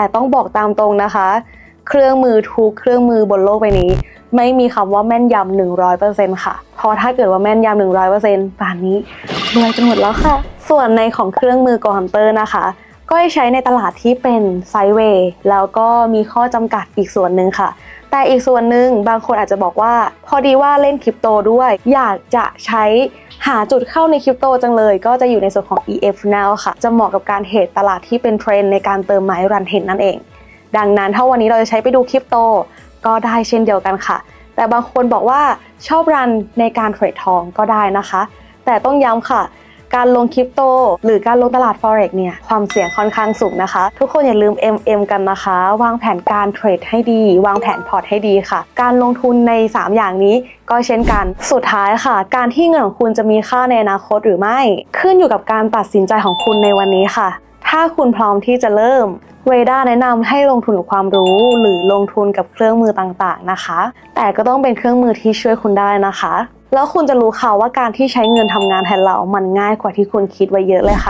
แต่ต้องบอกตามตรงนะคะ เครื่องมือทุกเครื่องมือบนโลกใบนี้ ไม่มีคำว่าแม่นยำ100%ค่ะ เพราะถ้าเกิดว่าแม่นยำ100%ป่านนี้รวยกันหมดแล้วค่ะ ส่วนในของเครื่องมือ Go Hunter นะคะก็ใช้ในตลาดที่เป็นไซเวย์แล้วก็มีข้อจำกัดอีกส่วนหนึ่งค่ะ แต่อีกส่วนหนึ่งบางคนอาจจะบอกว่า พอดีว่าเล่นคริปโตด้วย อยากจะใช้ หาจุดเข้าในคริปโตจังเลย ก็จะอยู่ในส่วนของ EF Now ค่ะ จะเหมาะกับการเทรดตลาดที่เป็นเทรนในการเติมไม้รันเทนนั่นเอง ดังนั้นถ้าวันนี้เราจะใช้ไปดูคริปโต ก็ได้เช่นเดียวกันค่ะ แต่บางคนบอกว่าชอบรันในการเทรดทองก็ได้นะคะ แต่ต้องย้ำค่ะ การลงคริปโต หรือการลงตลาด forex เนี่ยความเสี่ยงค่อนข้างสูงนะคะ ทุกคนอย่าลืม MM กันนะคะ วางแผนการเทรดให้ดี วางแผนพอร์ตให้ดีค่ะ การลงทุนใน 3 อย่างนี้ก็เช่นกัน สุดท้ายค่ะ การที่เงินของคุณจะมีค่าในอนาคตหรือไม่ ขึ้นอยู่กับการตัดสินใจของคุณในวันนี้ค่ะ ถ้าคุณพร้อมที่จะเริ่มเวด้าแนะนำให้ลงทุนกับความรู้ หรือลงทุนกับเครื่องมือต่างๆนะคะ แต่ก็ต้องเป็นเครื่องมือที่ช่วยคุณได้นะคะ แล้วคุณจะรู้ค่ะว่าการที่ใช้เงินทำงานแทนเรา มันง่ายกว่าที่คุณคิดไว้เยอะเลยค่ะ